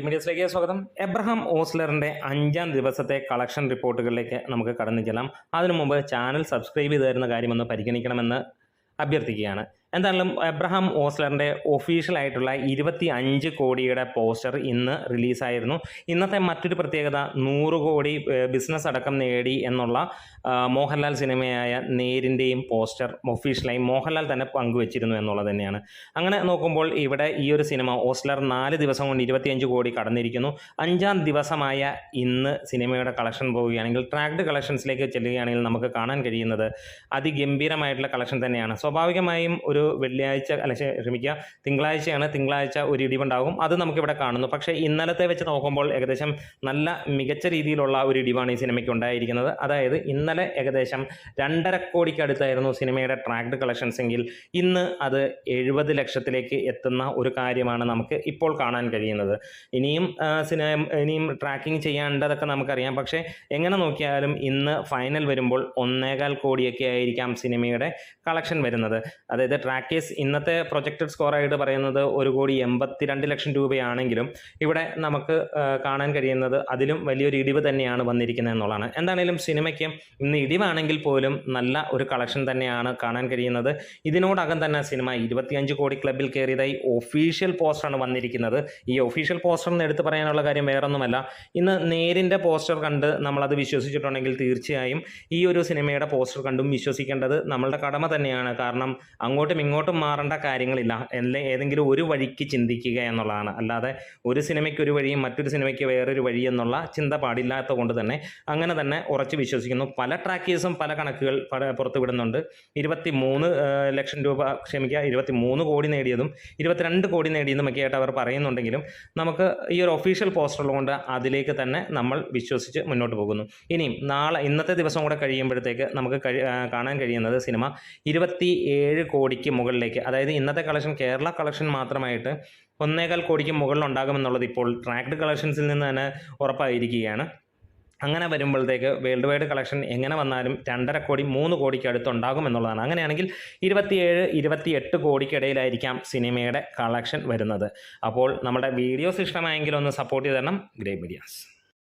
മീഡിയസിലേക്ക് സ്വാഗതം. എബ്രഹാം ഓസ്ലറിന്റെ അഞ്ചാം ദിവസത്തെ കളക്ഷൻ റിപ്പോർട്ടുകളിലേക്ക് നമുക്ക് കടന്നു ചെല്ലാം. അതിനു മുമ്പ് ചാനൽ സബ്സ്ക്രൈബ് ചെയ്ത് തരുന്ന കാര്യമൊന്ന് പരിഗണിക്കണമെന്ന് അഭ്യർത്ഥിക്കുകയാണ്. എന്തായാലും എബ്രഹാം ഓസ്ലറിന്റെ ഒഫീഷ്യലായിട്ടുള്ള ഇരുപത്തി അഞ്ച് കോടിയുടെ പോസ്റ്റർ ഇന്ന് റിലീസായിരുന്നു ഇന്നത്തെ മറ്റൊരു പ്രത്യേകത നൂറ് കോടി ബിസിനസ് അടക്കം നേടി എന്നുള്ള മോഹൻലാൽ സിനിമയായ നേരിന്റെയും പോസ്റ്റർ ഒഫീഷ്യലായി മോഹൻലാൽ തന്നെ പങ്കുവച്ചിരുന്നു എന്നുള്ളത് തന്നെയാണ്. അങ്ങനെ നോക്കുമ്പോൾ ഇവിടെ ഈ ഒരു സിനിമ ഓസ്ലർ നാല് ദിവസം കൊണ്ട് ഇരുപത്തിയഞ്ച് കോടി കടന്നിരിക്കുന്നു. അഞ്ചാം ദിവസമായ ഇന്ന് സിനിമയുടെ കളക്ഷൻ പോവുകയാണെങ്കിൽ ട്രാക്ഡ് കളക്ഷൻസിലേക്ക് ചെല്ലുകയാണെങ്കിൽ നമുക്ക് കാണാൻ കഴിയുന്നത് അതിഗംഭീരമായിട്ടുള്ള കളക്ഷൻ തന്നെയാണ്. സ്വാഭാവികമായും ഒരു വെള്ളിയാഴ്ച അല്ലെങ്കിൽ ക്ഷെ- ക്ഷമിക്കുക തിങ്കളാഴ്ചയാണ് തിങ്കളാഴ്ച ഒരു ഇടിവുണ്ടാകും. അത് നമുക്കിവിടെ കാണുന്നു. പക്ഷേ ഇന്നലത്തെ വെച്ച് നോക്കുമ്പോൾ ഏകദേശം നല്ല മികച്ച രീതിയിലുള്ള ഒരു ഇടിവാണ് ഈ സിനിമയ്ക്ക് ഉണ്ടായിരിക്കുന്നത്. അതായത് ഇന്നലെ ഏകദേശം രണ്ടര കോടിക്ക് അടുത്തായിരുന്നു സിനിമയുടെ ട്രാക്ഡ് കളക്ഷൻസ് എങ്കിൽ ഇന്ന് അത് എഴുപത് ലക്ഷത്തിലേക്ക് എത്തുന്ന ഒരു കാര്യമാണ് നമുക്ക് ഇപ്പോൾ കാണാൻ കഴിയുന്നത്. ഇനിയും സിനിമ ഇനിയും ട്രാക്കിംഗ് ചെയ്യേണ്ടതൊക്കെ നമുക്കറിയാം. പക്ഷേ എങ്ങനെ നോക്കിയാലും ഇന്ന് ഫൈനൽ വരുമ്പോൾ ഒന്നേകാൽ കോടിയൊക്കെ ആയിരിക്കാം സിനിമയുടെ കളക്ഷൻ വരുന്നത്. അതായത് ട്രാക്കേഴ്സ് ഇന്നത്തെ പ്രൊജക്റ്റഡ് സ്കോറായിട്ട് പറയുന്നത് ഒരു കോടി എൺപത്തിരണ്ട് ലക്ഷം രൂപയാണെങ്കിലും ഇവിടെ നമുക്ക് കാണാൻ കഴിയുന്നത് അതിലും വലിയൊരു ഇടിവ് തന്നെയാണ് വന്നിരിക്കുന്നത് എന്നുള്ളതാണ്. എന്താണേലും സിനിമയ്ക്ക് ഇന്ന് ഇടിവാണെങ്കിൽ പോലും നല്ല ഒരു കളക്ഷൻ തന്നെയാണ് കാണാൻ കഴിയുന്നത്. ഇതിനോടകം തന്നെ സിനിമ ഇരുപത്തിയഞ്ച് കോടി ക്ലബിൽ കയറിയതായി ഒഫീഷ്യൽ പോസ്റ്ററാണ് വന്നിരിക്കുന്നത്. ഈ ഒഫീഷ്യൽ പോസ്റ്റർ എന്ന് എടുത്ത് പറയാനുള്ള കാര്യം വേറൊന്നുമല്ല. ഇന്ന് നേരിന്റെ പോസ്റ്റർ കണ്ട് നമ്മളത് വിശ്വസിച്ചിട്ടുണ്ടെങ്കിൽ തീർച്ചയായും ഈ ഒരു സിനിമയുടെ പോസ്റ്റർ കണ്ടും വിശ്വസിക്കേണ്ടത് നമ്മളുടെ കടമ തന്നെയാണ്. കാരണം അങ്ങോട്ടും ഇങ്ങോട്ടും മാറേണ്ട കാര്യങ്ങളില്ല. അല്ലെ ഏതെങ്കിലും ഒരു വഴിക്ക് ചിന്തിക്കുക എന്നുള്ളതാണ്. അല്ലാതെ ഒരു സിനിമയ്ക്ക് ഒരു വഴിയും മറ്റൊരു സിനിമയ്ക്ക് വേറൊരു വഴി എന്നുള്ള ചിന്ത പാടില്ലാത്ത കൊണ്ട് തന്നെ അങ്ങനെ തന്നെ ഉറച്ച് വിശ്വസിക്കുന്നു. പല ട്രാക്കേഴ്സും പല കണക്കുകൾ പുറത്തു വിടുന്നുണ്ട് ഇരുപത്തി മൂന്ന് ലക്ഷം രൂപ ക്ഷമിക്കുക ഇരുപത്തി മൂന്ന് കോടി നേടിയതും ഇരുപത്തിരണ്ട് കോടി നേടിയതും ഒക്കെ ആയിട്ട് അവർ പറയുന്നുണ്ടെങ്കിലും നമുക്ക് ഈ ഒരു ഒഫീഷ്യൽ പോസ്റ്റർ ഉള്ളതുകൊണ്ട് അതിലേക്ക് തന്നെ നമ്മൾ വിശ്വസിച്ച് മുന്നോട്ട് പോകുന്നു. ഇനിയും നാളെ ഇന്നത്തെ ദിവസം കൂടെ കഴിയുമ്പോഴത്തേക്ക് നമുക്ക് കാണാൻ കഴിയുന്നത് സിനിമ ഇരുപത്തി ഏഴ് കോടിക്ക് മുകളിലേക്ക് അതായത് ഇന്നത്തെ കളക്ഷൻ കേരള കളക്ഷൻ മാത്രമായിട്ട് ഒന്നേകാൽ കോടിക്ക് മുകളിൽ ഉണ്ടാകുമെന്നുള്ളത് ഇപ്പോൾ ട്രാക്ഡ് കളക്ഷൻസിൽ നിന്ന് തന്നെ ഉറപ്പായിരിക്കുകയാണ്. അങ്ങനെ വരുമ്പോഴത്തേക്ക് വേൾഡ് വൈഡ് കളക്ഷൻ എങ്ങനെ വന്നാലും രണ്ടര കോടി മൂന്ന് കോടിക്ക് അടുത്തുണ്ടാകും എന്നുള്ളതാണ് അങ്ങനെയാണെങ്കിൽ ഇരുപത്തിയേഴ് ഇരുപത്തിയെട്ട് കോടിക്കിടയിലായിരിക്കാം സിനിമയുടെ കളക്ഷൻ വരുന്നത്. അപ്പോൾ നമ്മുടെ വീഡിയോസ് ഇഷ്ടമായെങ്കിൽ ഒന്ന് സപ്പോർട്ട് ചെയ്ത് തരണം. Grey medias